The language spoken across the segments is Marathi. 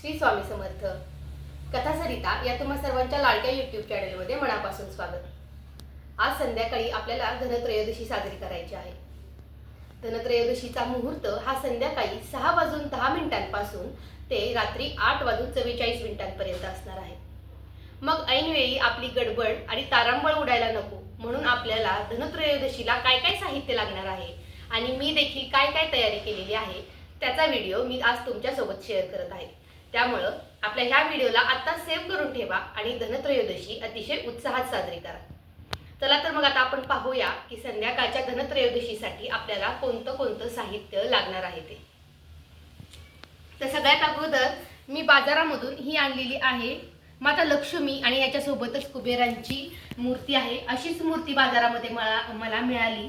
श्री स्वामी समर्थ. कथा सरिता या तुम्हा सर्वांच्या लाडक्या युट्यूब चॅनलमध्ये मनापासून स्वागत. आज संध्याकाळी आपल्याला धनत्रयोदशी साजरी करायची आहे. धनत्रयोदशीचा मुहूर्त हा संध्याकाळी सहा वाजून दहा मिनिटांपासून ते रात्री आठ वाजून चव्वेचाळीस मिनिटांपर्यंत असणार आहे. मग ऐनवेळी आपली गडबड आणि तारांबळ उडायला नको म्हणून आपल्याला धनत्रयोदशीला काय काय साहित्य लागणार आहे आणि मी देखील काय काय तयारी केलेली आहे त्याचा व्हिडिओ मी आज तुमच्यासोबत शेअर करत आहे. त्यामुळं आपल्या ह्या व्हिडिओला आता सेव्ह करून ठेवा आणि धनत्रयोदशी अतिशय उत्साहात साजरी करा. चला तर मग आता आपण पाहूया की संध्याकाळच्या धनत्रयोदशीसाठी आपल्याला कोणतं कोणतं साहित्य लागणार आहे ते. तर सगळ्यात अगोदर मी बाजारामधून ही आणलेली आहे. माता लक्ष्मी आणि याच्यासोबतच कुबेरांची मूर्ती आहे. अशीच मूर्ती बाजारामध्ये मला मला मिळाली.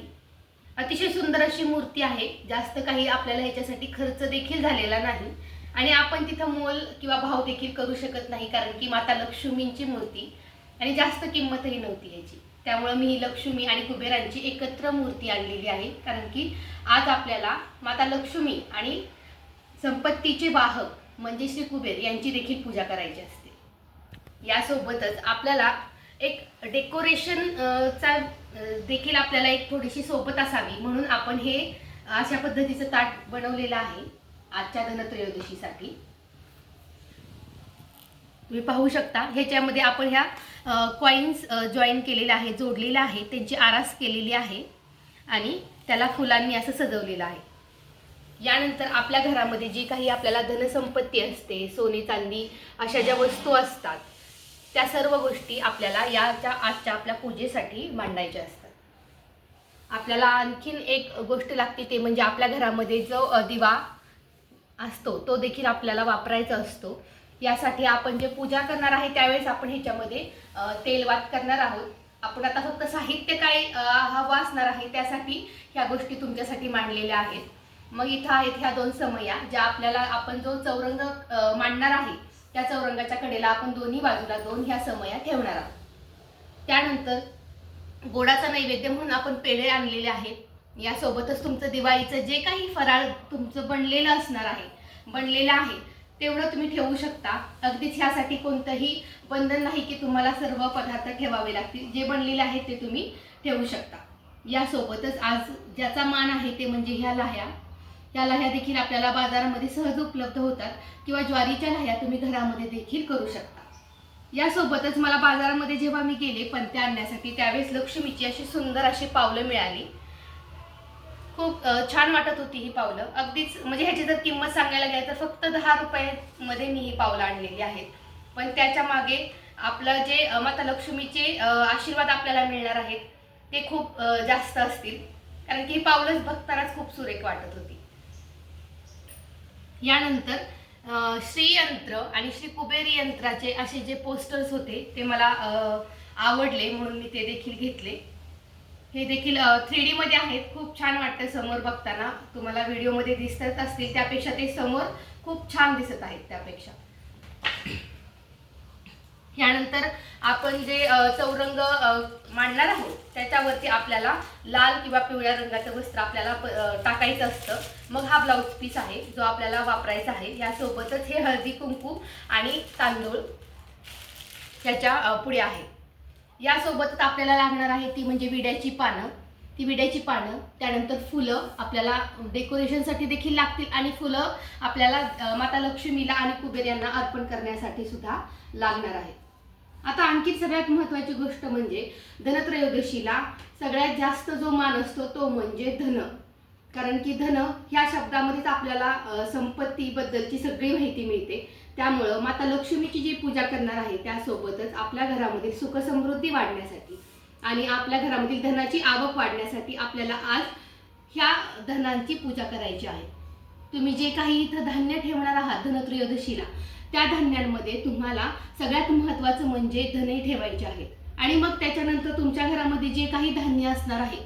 अतिशय सुंदर अशी मूर्ती आहे. जास्त काही आपल्याला ह्याच्यासाठी खर्च देखील झालेला नाही. आणि आपण तिथं मोल किंवा भाव देखील करू शकत नाही कारण की माता लक्ष्मींची मूर्ती आणि जास्त किंमतही नव्हती याची. त्यामुळं मी ही लक्ष्मी आणि कुबेरांची एकत्र मूर्ती आणलेली आहे कारण की आज आपल्याला माता लक्ष्मी आणि संपत्तीचे वाहक म्हणजे श्री कुबेर यांची देखील पूजा करायची असते. यासोबतच आपल्याला एक डेकोरेशन चा देखील आपल्याला एक थोडीशी सोबत असावी म्हणून आपण हे अशा पद्धतीचं ताट बनवलेलं आहे. आजच्या धनत्रयोदशीसाठी. तुम्ही पाहू शकता ह्याच्यामध्ये आपण ह्या कॉईन्स जॉईन केलेल्या आहे जोडलेल्या आहे त्यांची आरास केलेली आहे आणि त्याला फुलांनी असं सजवलेलं आहे. यानंतर आपल्या घरामध्ये जी काही आपल्याला धनसंपत्ती असते सोने चांदी अशा ज्या वस्तू असतात त्या सर्व गोष्टी आपल्याला याच्या आजच्या आपल्या पूजेसाठी मांडायच्या असतात. आपल्याला आणखीन एक गोष्ट लागते ते म्हणजे आपल्या घरामध्ये जो दिवा असतो तो देखील आपल्याला वापरायचा असतो. यासाठी आपण जे पूजा करणार आहे त्यावेळेस आपण ह्याच्यामध्ये तेलवात करणार आहोत. आपण आता फक्त साहित्य काय हवं असणार आहे त्यासाठी ह्या गोष्टी तुमच्यासाठी मांडलेल्या आहेत. मग इथं आहेत ह्या दोन समया ज्या आपल्याला आपण जो चौरंग मांडणार आहे त्या चौरंगाच्या कडेला आपण दोन्ही बाजूला दोन ह्या समया ठेवणार आहोत. त्यानंतर गोडाचा नैवेद्य म्हणून आपण पेढे आणलेले आहेत. यासोबतच तुमचं दिवाळीचं जे काही फराळ तुमचं बनलेलं असणार आहे बनलेलं आहे तेवढं तुम्ही ठेवू शकता. अगदीच ह्यासाठी कोणतंही बंधन नाही की तुम्हाला सर्व पदार्थ ठेवावे लागतील. जे बनलेले आहेत ते तुम्ही ठेवू शकता. यासोबतच आज ज्याचा मान आहे ते म्हणजे ह्या लाह्या. ह्या लाह्या देखील आपल्याला बाजारामध्ये सहज उपलब्ध होतात किंवा ज्वारीच्या लाह्या तुम्ही घरामध्ये देखील करू शकता. यासोबतच मला बाजारामध्ये जेव्हा मी गेले पंत्या आणण्यासाठी त्यावेळेस लक्ष्मीची अशी सुंदर अशी पावलं मिळाली. खूप छान वाटत होती ही पावलं. अगदीच म्हणजे ह्याची जर किंमत सांगायला गेलं तर फक्त दहा रुपयामध्ये मी ही पावलं आणलेली आहेत. पण त्याच्यामागे आपलं जे माता लक्ष्मीचे आशीर्वाद आपल्याला मिळणार आहेत ते खूप जास्त असतील. कारण की ही पावलंच बघतानाच खूप सुरेख वाटत होती. यानंतर श्रीयंत्र आणि श्री कुबेरी यंत्राचे असे जे पोस्टर्स होते ते मला आवडले म्हणून मी ते देखील घेतले. हे देखील थ्री डी मध्ये आहेत. खूप छान वाटतं समोर बघताना. तुम्हाला व्हिडिओमध्ये दिसत असतील. त्यापेक्षा ते समोर खूप छान दिसत आहेत त्यापेक्षा. यानंतर आपण जे चौरंग मांडणार आहोत त्याच्यावरती आपल्याला लाल किंवा पिवळ्या रंगाचं वस्त्र आपल्याला टाकायचं असतं. मग हा ब्लाऊज पीस आहे जो आपल्याला वापरायचा आहे. यासोबतच हे हळदी कुंकू आणि तांदूळ ह्याच्या पुढे आहे. यासोबतच आपल्याला लागणार आहे ती म्हणजे विड्याची पानं. ती विड्याची पानं त्यानंतर फुलं आपल्याला डेकोरेशनसाठी देखील लागतील आणि फुलं आपल्याला माता लक्ष्मीला आणि कुबेर यांना अर्पण करण्यासाठी सुद्धा लागणार आहे. आता आणखी सगळ्यात महत्त्वाची गोष्ट म्हणजे धनत्रयोदशीला सगळ्यात जास्त जो मान असतो तो म्हणजे धन. कारण की धन ह्या शब्दामध्येच आपल्याला संपत्तीबद्दलची सगळी माहिती मिळते. त्यामुळं माता लक्ष्मीची जी पूजा करणार आहे त्यासोबतच आपल्या घरामध्ये सुखसमृद्धी वाढण्यासाठी आणि आपल्या घरामधील धनाची आवक वाढण्यासाठी आपल्याला आज ह्या धनांची पूजा करायची आहे. तुम्ही जे काही इथं धान्य ठेवणार आहात धनत्रयोदशीला त्या धान्यांमध्ये तुम्हाला सगळ्यात महत्त्वाचं म्हणजे धने ठेवायचे आहेत. आणि मग त्याच्यानंतर तुमच्या घरामध्ये जे काही धान्य असणार आहे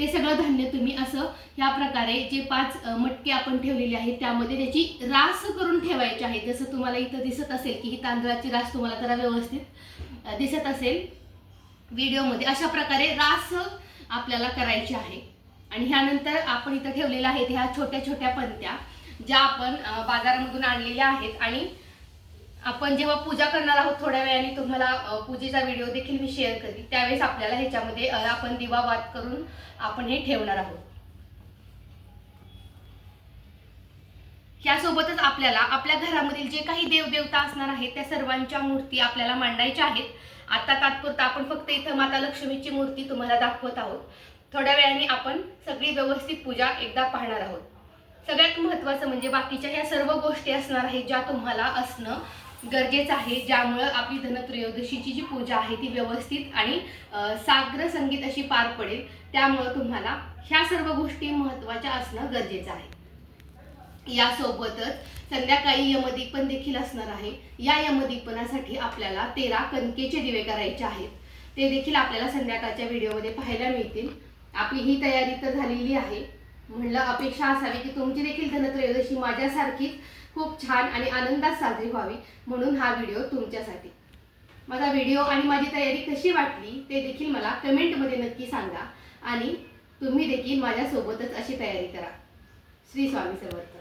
ते सगळं धान्य तुम्ही असं ह्या प्रकारे जे पाच मटके आपण ठेवलेले आहेत त्यामध्ये त्याची रास करून ठेवायची आहे. जसं तुम्हाला इथं दिसत असेल की ही तांदळाची रास तुम्हाला जरा व्यवस्थित दिसत असेल. व्हिडिओमध्ये अशा प्रकारे रास आपल्याला करायची आहे. आणि ह्यानंतर आपण इथं ठेवलेल्या आहेत ह्या छोट्या छोट्या पंत्या ज्या आपण बाजारामधून आणलेल्या आहेत. आणि आपण जेव्हा पूजा करणार आहोत थोड्या वेळाने तुम्हाला पूजेचा व्हिडिओ देखील मी शेअर करीन त्यावेळेस आपल्याला ह्याच्यामध्ये आपण दिवा वात करून आपण हे ठेवणार आहोत. यासोबतच आपल्याला आपल्या घरामधील जे काही देवदेवता असणार आहेत त्या सर्वांच्या मूर्ती आपल्याला मांडायच्या आहेत. आता तात्पुरता आपण फक्त इथं माता लक्ष्मीची मूर्ती तुम्हाला दाखवत आहोत. थोड्या वेळाने आपण सगळी व्यवस्थित पूजा एकदा पाहणार आहोत. सगळ्यात महत्त्वाचं म्हणजे बाकीच्या ह्या सर्व गोष्टी असणार आहेत ज्या तुम्हाला असणं गरजेचं आहे ज्यामुळं आपली धनत्रयोदशीची जी पूजा आहे ती व्यवस्थित आणि साग्र संगीत अशी पार पडेल. त्यामुळं तुम्हाला ह्या सर्व गोष्टी महत्त्वाच्या असणं गरजेचं आहे. यासोबतच संध्याकाळी यमदीपन देखील असणार आहे. या यमदीपनासाठी आपल्याला तेरा कणकेचे दिवे करायचे आहेत. ते देखील आपल्याला संध्याकाळच्या व्हिडिओमध्ये पाहायला मिळतील. आपली ही तयारी तर झालेली आहे. म्हणलं अपेक्षा असावी की तुमची देखील धनत्रयोदशी माझ्यासारखीच खूप छान आणि आनंदात साजरी व्हावी म्हणून हा व्हिडिओ तुमच्यासाठी. माझा व्हिडिओ आणि माझी तयारी कशी वाटली ते देखील मला कमेंटमध्ये नक्की सांगा आणि तुम्ही देखील माझ्यासोबतच अशी तयारी करा. श्री स्वामी समर्थ